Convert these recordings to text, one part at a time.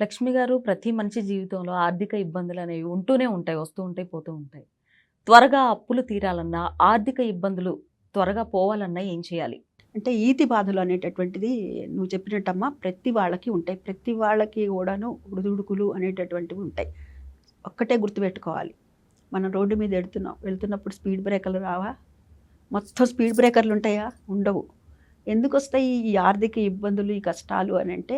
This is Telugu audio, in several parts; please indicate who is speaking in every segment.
Speaker 1: లక్ష్మి గారు ప్రతి మనిషి జీవితంలో ఆర్థిక ఇబ్బందులు అనేవి ఉంటూనే ఉంటాయి వస్తూ ఉంటాయి పోతూ ఉంటాయి. త్వరగా అప్పులు తీరాలన్నా ఆర్థిక ఇబ్బందులు త్వరగా పోవాలన్నా ఏం చేయాలి?
Speaker 2: అంటే ఈతి బాధలు అనేటటువంటిది నువ్వు చెప్పినట్టమ్మా ప్రతి వాళ్ళకి ఉంటాయి. ప్రతి వాళ్ళకి కూడాను ఉడుదుడుకులు అనేటటువంటివి ఉంటాయి. ఒక్కటే గుర్తుపెట్టుకోవాలి. మనం రోడ్డు మీద వెళ్తున్నాం వెళ్తున్నప్పుడు స్పీడ్ బ్రేకర్లు రావా? మొత్తం స్పీడ్ బ్రేకర్లు ఉంటాయా? ఉండవు. ఎందుకు వస్తాయి ఈ ఆర్థిక ఇబ్బందులు ఈ కష్టాలు అని అంటే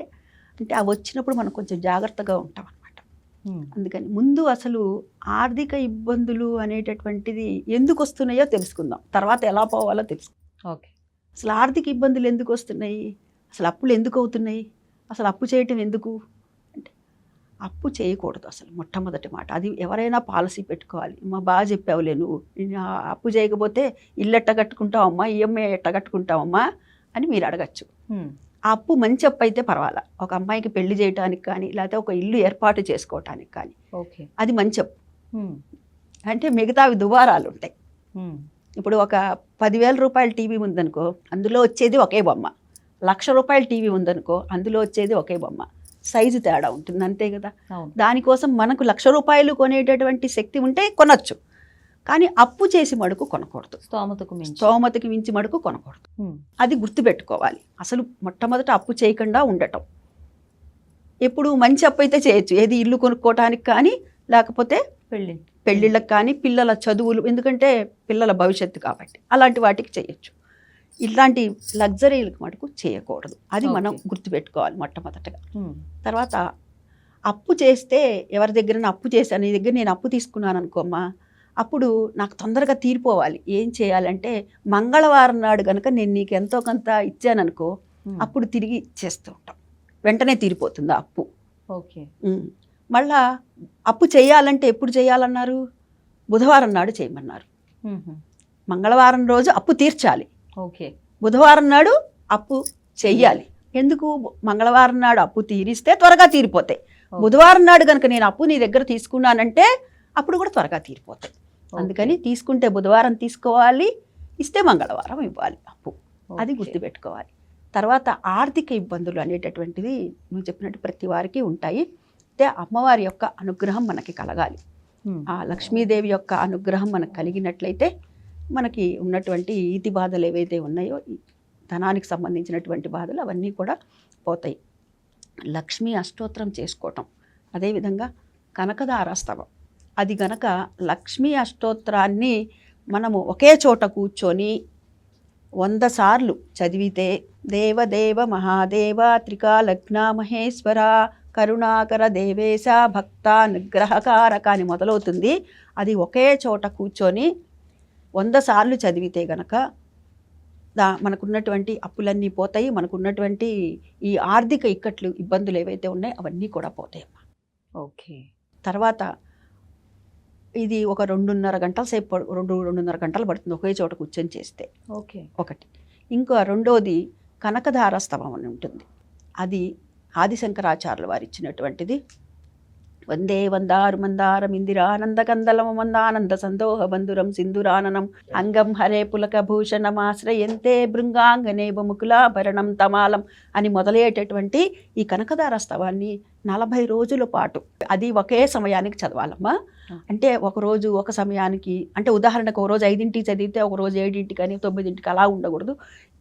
Speaker 2: అంటే అవి వచ్చినప్పుడు మనం కొంచెం జాగ్రత్తగా ఉంటాం అనమాట అందుకని ముందు అసలు ఆర్థిక ఇబ్బందులు అనేటటువంటిది ఎందుకు వస్తున్నాయో తెలుసుకుందాం. తర్వాత ఎలా పోవాలో తెలుసుకుందాం.
Speaker 1: ఓకే.
Speaker 2: అసలు ఆర్థిక ఇబ్బందులు ఎందుకు వస్తున్నాయి? అసలు అప్పులు ఎందుకు అవుతున్నాయి? అసలు అప్పు చేయటం ఎందుకు? అంటే అప్పు చేయకూడదు అసలు మొట్టమొదటి మాట. అది ఎవరైనా పాలసీ పెట్టుకోవాలి. మా బాగా చెప్పావులే నువ్వు. అప్పు చేయకపోతే ఇల్లు ఎట్ట కట్టుకుంటావమ్మా ఈఎంఐ ఎట్ట కట్టుకుంటావమ్మా అని మీరు అడగచ్చు. ఆ అప్పు మంచి అప్పు అయితే పర్వాలా. ఒక అమ్మాయికి పెళ్ళి చేయడానికి కానీ లేకపోతే ఒక ఇల్లు ఏర్పాటు చేసుకోవటానికి కానీ.
Speaker 1: ఓకే.
Speaker 2: అది మంచి అప్పు. అంటే మిగతావి దువారాలు ఉంటాయి. ఇప్పుడు ఒక పదివేల రూపాయల టీవీ ఉందనుకో అందులో వచ్చేది ఒకే బొమ్మ. లక్ష రూపాయల టీవీ ఉందనుకో అందులో వచ్చేది ఒకే బొమ్మ. సైజు తేడా ఉంటుంది అంతే కదా. దానికోసం మనకు లక్ష రూపాయలు కొనేటటువంటి శక్తి ఉంటే కొనొచ్చు. కానీ అప్పు చేసి మడుకు కొనకూడదు.
Speaker 1: స్తోమతకు మించి.
Speaker 2: స్తోమతకి మించి మడుకు కొనకూడదు. అది గుర్తుపెట్టుకోవాలి. అసలు మొట్టమొదట అప్పు చేయకుండా ఉండటం. ఎప్పుడు మంచి అప్పు అయితే చేయొచ్చు. ఏది ఇల్లు కొనుక్కోవటానికి కానీ లేకపోతే
Speaker 1: పెళ్ళి
Speaker 2: పెళ్ళిళ్ళకి కానీ పిల్లల చదువులు ఎందుకంటే పిల్లల భవిష్యత్తు కాబట్టి అలాంటి వాటికి చేయొచ్చు. ఇలాంటి లగ్జరీలకు మటుకు చేయకూడదు. అది మనం. గుర్తుపెట్టుకోవాలి మొట్టమొదటగా. తర్వాత అప్పు చేస్తే ఎవరి దగ్గర అప్పు చేశాను నీ దగ్గర నేను అప్పు తీసుకున్నాను అనుకోమ్మా అప్పుడు నాకు తొందరగా తీరిపోవాలి. ఏం చేయాలంటే మంగళవారం నాడు కనుక నేను నీకు ఎంతో కొంత ఇచ్చాననుకో. అప్పుడు తిరిగి చేస్తూ ఉంటాం. వెంటనే తీరిపోతుంది అప్పు.
Speaker 1: ఓకే.
Speaker 2: మళ్ళా అప్పు చేయాలంటే ఎప్పుడు చేయాలన్నారు? బుధవారం నాడు చేయమన్నారు. మంగళవారం రోజు అప్పు తీర్చాలి.
Speaker 1: ఓకే.
Speaker 2: బుధవారం నాడు అప్పు చెయ్యాలి. ఎందుకు? మంగళవారం నాడు అప్పు తీరిస్తే త్వరగా తీరిపోతాయి. బుధవారం నాడు కనుక నేను అప్పు నీ దగ్గర తీసుకున్నానంటే అప్పుడు కూడా త్వరగా తీరిపోతాయి. అందుకని తీసుకుంటే బుధవారం తీసుకోవాలి ఇస్తే మంగళవారం ఇవ్వాలి అప్పు. అది. గుర్తుపెట్టుకోవాలి. తర్వాత ఆర్థిక ఇబ్బందులు అనేటటువంటిది నువ్వు చెప్పినట్టు ప్రతి వారికి ఉంటాయి. అయితే అమ్మవారి యొక్క అనుగ్రహం మనకి కలగాలి. ఆ లక్ష్మీదేవి యొక్క అనుగ్రహం మనకు కలిగినట్లయితే మనకి ఉన్నటువంటి ఈతి బాధలు ఏవైతే ఉన్నాయో ధనానికి సంబంధించినటువంటి బాధలు అవన్నీ కూడా పోతాయి. లక్ష్మీ అష్టోత్తరం చేసుకోవటం. అదేవిధంగా కనకదారాస్తవం. అది గనక లక్ష్మీ అష్టోత్తరాన్ని మనము ఒకే చోట కూర్చొని వంద సార్లు చదివితే దేవదేవ మహాదేవ త్రికాలగ్న మహేశ్వర కరుణాకర దేవేశ భక్త నిగ్రహకారక అని మొదలవుతుంది. అది ఒకే చోట కూర్చొని వంద సార్లు చదివితే గనక దా మనకున్నటువంటి అప్పులన్నీ పోతాయి. మనకున్నటువంటి ఈ ఆర్థిక ఇక్కట్లు ఇబ్బందులు ఏవైతే ఉన్నాయో అవన్నీ కూడా పోతాయి అమ్మా
Speaker 1: ఓకే.
Speaker 2: తర్వాత ఇది ఒక రెండున్నర గంటల సేపు రెండు రెండున్నర గంటలు పడుతుంది ఒకే చోట కూర్చొని చేస్తే.
Speaker 1: ఓకే.
Speaker 2: ఒకటి. ఇంకా రెండోది కనకధార స్తవం అని ఉంటుంది. అది ఆదిశంకరాచార్యుల వారు ఇచ్చినటువంటిది వందే వందారు మందారం ఇందిరానంద కందలమ మందానంద సందోహ బంధురం సింధురాననం అంగం హరే పులక భూషణమాశ్రయంతే భృంగాంగనే బముకులాభరణం తమాలం అని మొదలయ్యేటటువంటి ఈ కనకదార స్తవాన్ని నలభై రోజుల పాటు అది ఒకే సమయానికి చదవాలమ్మా. అంటే ఒక రోజు ఒక సమయానికి అంటే ఉదాహరణకు ఒక రోజు ఐదింటికి చదివితే ఒక రోజు ఏడింటికి అని తొమ్మిదింటికి అలా ఉండకూడదు.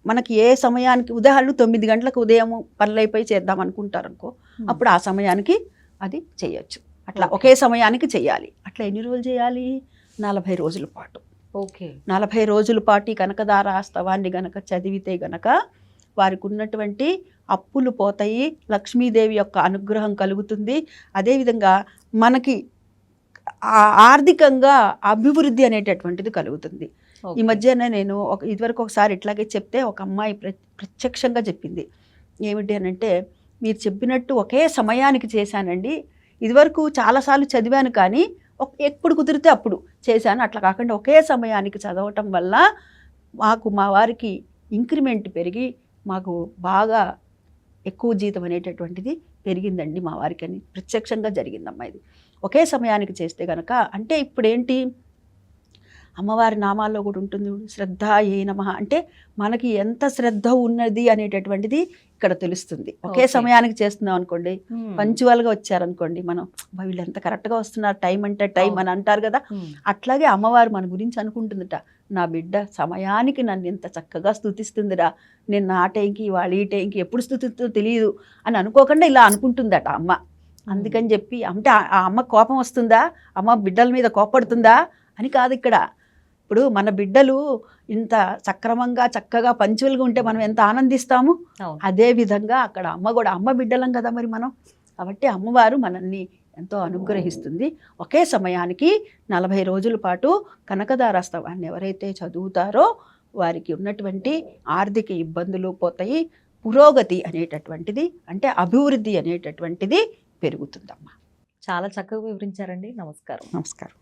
Speaker 2: మనకి ఏ సమయానికి ఉదాహరణ తొమ్మిది గంటలకు ఉదయం పనులైపోయి చేద్దాం అనుకుంటారు అనుకో అప్పుడు ఆ సమయానికి అది చేయొచ్చు. అట్లా. ఒకే సమయానికి చేయాలి. అట్లా ఎన్ని రోజులు చేయాలి? నలభై రోజుల పాటు.
Speaker 1: ఓకే.
Speaker 2: నలభై రోజుల పాటు ఈ కనకదార స్తవాన్ని గనక చదివితే గనక వారికి ఉన్నటువంటి అప్పులు పోతాయి. లక్ష్మీదేవి యొక్క అనుగ్రహం కలుగుతుంది. అదేవిధంగా మనకి ఆర్థికంగా అభివృద్ధి అనేటటువంటిది కలుగుతుంది. ఈ మధ్యన నేను ఒక ఇదివరకు ఒకసారి ఇట్లాగే చెప్తే ఒక అమ్మాయి ప్ర ప్రత్యక్షంగా చెప్పింది. ఏమిటి అని అంటే మీరు చెప్పినట్టు ఒకే సమయానికి చేశానండి. ఇదివరకు చాలాసార్లు చదివాను కానీ ఎప్పుడు కుదిరితే అప్పుడు చేశాను. అట్లా కాకుండా ఒకే సమయానికి చదవటం వల్ల మాకు మా వారికి ఇంక్రిమెంట్ పెరిగి మాకు బాగా ఎక్కువ జీతం అనేటటువంటిది పెరిగిందండి మా వారికి అని ప్రత్యక్షంగా జరిగిందమ్మా ఇది. ఒకే సమయానికి చేస్తే కనుక అంటే ఇప్పుడేంటి? అమ్మవారి నామాల్లో కూడా ఉంటుంది శ్రద్ధ ఏ నమ అంటే మనకి ఎంత శ్రద్ధ ఉన్నది అనేటటువంటిది ఇక్కడ తెలుస్తుంది ఒకే. సమయానికి చేస్తున్నాం అనుకోండి. పంచువల్గా వచ్చారనుకోండి మనం "అబ్బా, వీళ్ళు ఎంత కరెక్ట్గా వస్తున్నారు టైం అంటే టైం. అని అంటారు కదా. అట్లాగే అమ్మవారు మన గురించి అనుకుంటుందట నా బిడ్డ సమయానికి నన్ను ఎంత చక్కగా స్థుతిస్తుందిరా నేను నా టైంకి వాళ్ళ ఈ టైంకి ఎప్పుడు స్థుతిస్తుందో తెలియదు అని అనుకోకుండా ఇలా అనుకుంటుందట అమ్మ అందుకని చెప్పి అంటే ఆ అమ్మ కోపం వస్తుందా అమ్మ బిడ్డల మీద కోపడుతుందా అని కాదు ఇక్కడ ఇప్పుడు మన బిడ్డలు ఇంత సక్రమంగా చక్కగా పంచువల్గా ఉంటే మనం ఎంత ఆనందిస్తాము? అదే విధంగా అక్కడ అమ్మ కూడా అమ్మ బిడ్డలం కదా మరి మనం. కాబట్టి అమ్మవారు మనల్ని ఎంతో అనుగ్రహిస్తుంది. ఒకే సమయానికి నలభై రోజుల పాటు కనకదారస్తవాన్ని ఎవరైతే చదువుతారో వారికి ఉన్నటువంటి ఆర్థిక ఇబ్బందులు పోతాయి. పురోగతి అనేటటువంటిది అంటే అభివృద్ధి అనేటటువంటిది పెరుగుతుందమ్మా.
Speaker 1: చాలా చక్కగా వివరించారండి. నమస్కారం.
Speaker 2: నమస్కారం.